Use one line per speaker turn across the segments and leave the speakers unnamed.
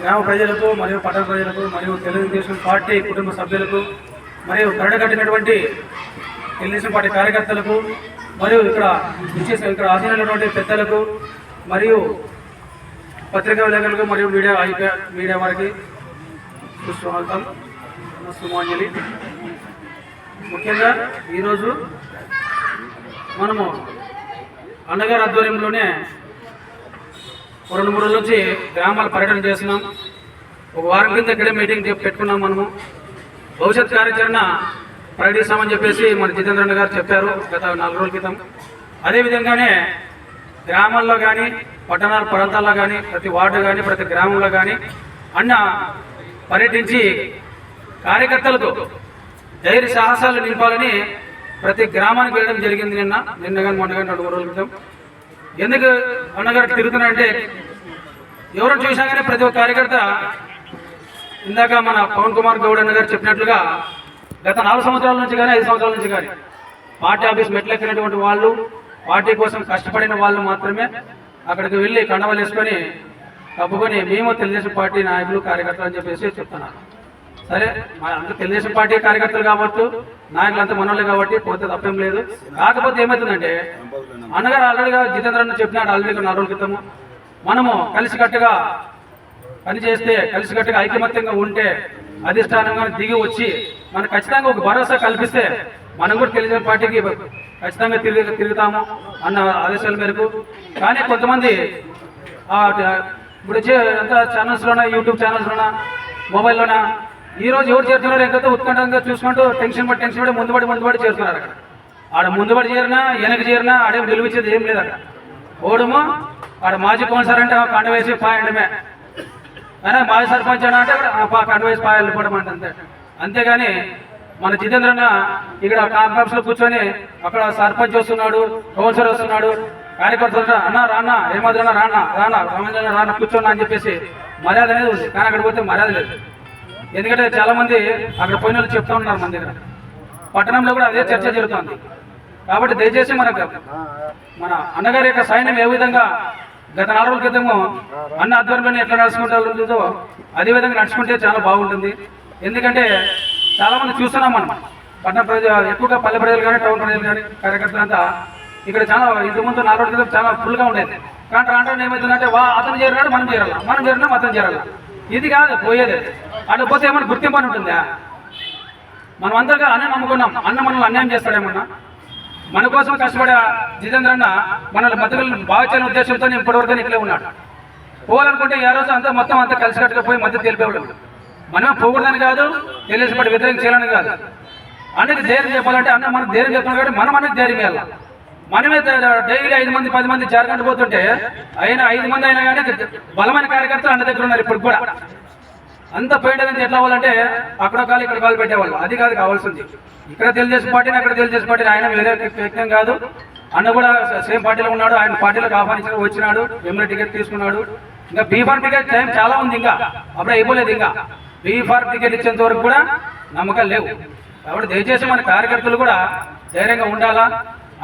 గ్రామ ప్రజలకు మరియు పట్టణ ప్రజలకు మరియు తెలుగుదేశం పార్టీ కుటుంబ సభ్యులకు మరియు కరడగట్టినటువంటి తెలుగుదేశం పార్టీ కార్యకర్తలకు మరియు ఇక్కడ విచ్చేస ఇక్కడ ఆసీనటువంటి పెద్దలకు మరియు పత్రికా విలేకరులకు మరియు మీడియా మీడియా వారికి సుస్వాగతం సుమాంజలి. ముఖ్యంగా ఈరోజు మనము అన్నగారి ఆధ్వర్యంలోనే రెండు మూడు రోజుల నుంచి గ్రామాల పర్యటన చేస్తున్నాం. ఒక వారం కింద ఇక్కడే మీటింగ్ పెట్టుకున్నాం మనము. భవిష్యత్ కార్యాచరణ ప్రకటిస్తామని చెప్పేసి మన జితేంద్ర గారు చెప్పారు గత నాలుగు రోజుల క్రితం. అదేవిధంగానే గ్రామాల్లో కానీ పట్టణాల ప్రాంతాల్లో కానీ ప్రతి వార్డు కానీ ప్రతి గ్రామంలో కానీ అన్న పర్యటించి కార్యకర్తలతో ధైర్య సాహసాలు నింపాలని ప్రతి గ్రామానికి వెళ్ళడం జరిగింది నిన్న. నిన్న కానీ మొన్న కానీ రెండు మూడు రోజుల క్రితం. ఎందుకు అన్నగారు తిరుగుతున్నారంటే ఎవరు చూసినా ప్రతి ఒక్క కార్యకర్త ఇందాక మన పవన్ కుమార్ గౌడ్ అన్న గారు చెప్పినట్లుగా గత నాలుగు సంవత్సరాల నుంచి కానీ ఐదు సంవత్సరాల నుంచి కానీ పార్టీ ఆఫీస్ మెట్లెక్కినటువంటి వాళ్ళు పార్టీ కోసం కష్టపడిన వాళ్ళు మాత్రమే అక్కడికి వెళ్ళి కండవలు వేసుకొని కప్పుకొని మేము తెలుగుదేశం పార్టీ నాయకులు కార్యకర్తలు అని చెప్పేసి చెప్తున్నాను సరే మా అందరూ తెలుగుదేశం పార్టీ కార్యకర్తలు కాబట్టి నాయకులు అంతా మనోళ్ళు కాబట్టి పోతే తప్పేం లేదు. కాకపోతే ఏమవుతుందంటే అన్నగారు ఆల్రెడీగా జితేంద్ర చెప్పినాడు ఆల్రెడీ నాలుగు రోజుల క్రితము మనము కలిసికట్టుగా పని చేస్తే కలిసికట్టుగా ఐకమత్యంగా ఉంటే అధిష్టానంగా దిగి వచ్చి మనకు ఖచ్చితంగా ఒక భరోసా కల్పిస్తే మనం కూడా తెలుగుదేశం పార్టీకి ఖచ్చితంగా తిరిగి తిరుగుతాము అన్న ఆదేశాల మేరకు. కానీ కొంతమంది ఇప్పుడు వచ్చే ఎంత ఛానల్స్లోనా యూట్యూబ్ ఛానల్స్లోనా మొబైల్లోనా ఈ రోజు ఎవరు చేరుతున్నారు ఎంతో ఉత్కంఠంగా చూసుకుంటూ టెన్షన్ పడి టెన్షన్ పడి ముందు పడి ముందు పడి చేరుతున్నారు అక్కడ. ఆడ ముందు పడి చేరినా వెనక చేరినా ఆడే నిలువించేది ఏం లేదు అక్కడ. ఓడము ఆడ మాజీ కౌన్సిలర్ అంటే కండ వేసి పాయడమే. అయినా మాజీ సర్పంచ్ అని అంటే ఆ కండ వేసి పాయ వెళ్ళిపోవడం అంటే అంతే. అంతేగాని మన జితేంద్రన్న ఇక్కడ కాన్ఫరెన్స్లో కూర్చొని అక్కడ సర్పంచ్ వస్తున్నాడు కౌన్సిలర్ వస్తున్నాడు కార్యకర్తలు అన్న రానా ఏమాదిరన్నా రానా రానా రామేంద్ర రానా కూర్చోన్నా అని చెప్పేసి మర్యాద అనేది ఉంది. కానీ అక్కడ పోతే మర్యాద లేదు. ఎందుకంటే చాలా మంది అక్కడ పోయిన వాళ్ళు చెప్తా ఉన్నారు మన దగ్గర. పట్టణంలో కూడా అదే చర్చ జరుగుతుంది. కాబట్టి దయచేసి మనకు మన అన్నగారి యొక్క సైన్యం ఏ విధంగా గత నాలుగు రోజుల క్రితము అన్న ఆధ్వర్యంలో ఎట్లా నడుచుకుంటారో అదే విధంగా నడుచుకుంటే చాలా బాగుంటుంది. ఎందుకంటే చాలా మంది చూస్తున్నాం మనం. పట్టణ ప్రజలు ఎక్కువగా పల్లె ప్రజలు కానీ టౌన్ ప్రజలు కానీ కార్యకర్తలు అంతా ఇక్కడ చాలా ఇంతకుముందు నాలుగు రోజుల క్రితం చాలా ఫుల్గా ఉండేది. కానీ రాంటే ఏమవుతుందంటే వా అతను చేరినాడు మనం చేరాలి. మనం చేరినాం అతను చేరాలి. ఇది కాదు పోయేది. అటు పోతే ఏమైనా గుర్తింపు అని ఉంటుందా? మనం అందరిగా అన్నం నమ్ముకున్నాం. అన్న మనల్ని అన్యాయం చేస్తాడేమన్నా? మన కోసం కష్టపడే జితేంద్ర అన్న మనల్ని బతుకులను బాగా ఉద్దేశంతో ఇప్పటివరకు ఇక్కడే ఉన్నాడు. పోవాలనుకుంటే ఏ రోజు అంతా మొత్తం అంతా కలిసి కట్టుకుపోయి మధ్య తెలిపేవాడు మనం పోకూడదని కాదు తెలిసిపడి వ్యతిరేకం చేయాలని కాదు. అన్నది ధైర్యం చెప్పాలంటే అన్న మనకు ధైర్యం చెప్పాలి కాబట్టి మనం అన్నకి ధైర్యం ఇవ్వాలి. మనమే డైలీ ఐదు మంది పది మంది జారకంట పోతుంటే అయినా ఐదు మంది అయినా కానీ బలమైన కార్యకర్తలు అన్న దగ్గర ఉన్నారు ఇప్పుడు కూడా. అంత పోయేటది ఎట్లా అవ్వాలంటే అక్కడ కాలు ఇక్కడ కాలు పెట్టేవాళ్ళు. అది కాదు కావాల్సింది. ఇక్కడ తెలుగుదేశం పార్టీని అక్కడ తెలుగుదేశం పార్టీని ఆయన వేరే వ్యక్తం కాదు. అన్న కూడా సేమ్ పార్టీలో ఉన్నాడు ఆయన పార్టీలకు ఆహ్వానించిన వచ్చినాడు ఎమ్మెల్యే టికెట్ తీసుకున్నాడు. ఇంకా బీఫార్ టికెట్ టైం చాలా ఉంది ఇంకా. అప్పుడే అయిపోలేదు ఇంకా. బీఫార్ టికెట్ ఇచ్చేంత వరకు కూడా నమ్మకాలు లేవు. కాబట్టి దయచేసి మన కార్యకర్తలు కూడా ధైర్యంగా ఉండాలా?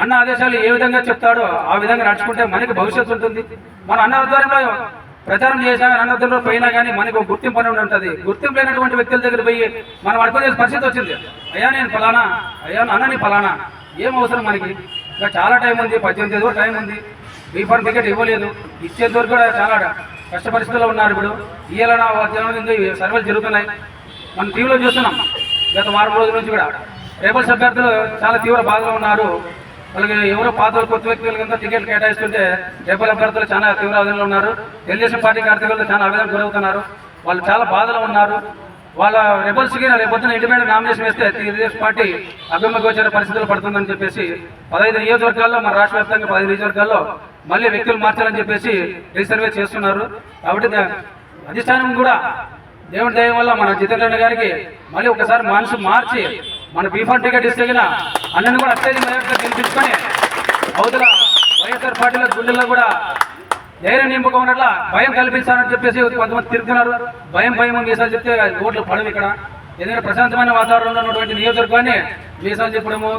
అన్న ఆదేశాలు ఏ విధంగా చెప్తాడో ఆ విధంగా నడుచుకుంటే మనకి భవిష్యత్తు ఉంటుంది. మన అన్న ఆధ్వర్యంలో ప్రచారం చేసినా అన్నదంలో పోయినా కానీ మనకు గుర్తింపు అనేది ఉంటుంది. గుర్తింపు లేనటువంటి వ్యక్తుల దగ్గర పోయి మనం అనుకునే పరిస్థితి వచ్చింది. అయ్యా నేను ఫలానా? అయ్యా అన్న నీ ఫలానా? ఏం అవసరం మనకి? ఇంకా చాలా టైం ఉంది. పద్దెనిమిది వరకు టైం ఉంది. రీఫండ్ టికెట్ ఇవ్వలేదు. ఇచ్చేంత వరకు కూడా చాలా కష్ట పరిస్థితుల్లో ఉన్నారు ఇప్పుడు. ఇయ్యాలన్నా సర్వేలు జరుగుతున్నాయి. మనం టీవీలో చూస్తున్నాం. గత వారం రోజుల నుంచి కూడా. రేపటి అభ్యర్థులు చాలా తీవ్ర బాధలో ఉన్నారు. వాళ్ళకి ఎవరో పాత కొత్త కొత్త వ్యక్తులకంతా టికెట్లు కేటాయిస్తుంటే రేపల్ అభ్యర్థులు చాలా తీవ్ర ఆవేదనలో ఉన్నారు. తెలుగుదేశం పార్టీ కార్యకర్తలు చాలా ఆవేదన గురవుతున్నారు. వాళ్ళు చాలా బాధలో ఉన్నారు. వాళ్ళ రెబల్స్కి రేపొద్దున ఇండిపెండెంట్ నామినేషన్ వేస్తే తెలుగుదేశం పార్టీ అభిమగోచర పరిస్థితులు పడుతుందని చెప్పేసి పదహైదు నియోజకవర్గాల్లో మన రాష్ట్ర వ్యాప్తంగా పదహైదు నియోజకవర్గాల్లో మళ్ళీ వ్యక్తులు మార్చాలని చెప్పేసి రీసర్వే చేస్తున్నారు. కాబట్టి దా- అధిష్టానం కూడా దేవుడి దయ వల్ల మన జితేంద్ర గారికి మళ్ళీ ఒకసారి మనసు మార్చి మన బీఫాన్ టికెట్ ఇస్తే గిన అన్నను కూడా అత్యధిక మెజార్టీతో గెలిపించుకొని అవతల వైఎస్ఆర్ పార్టీల గుండెల్లో కూడా ధైర్యం నింపుకోనట్ల భయం కల్పిస్తానని చెప్పేసి కొంతమంది తిరుగుతున్నారు. భయం భయం అని మీసాలు చెప్తే ఓట్లు పడవు ఇక్కడ. ఎందుకంటే ప్రశాంతమైన వాతావరణంలో ఉన్నటువంటి నియోజకవర్గాన్ని మీసాలు చెప్పడము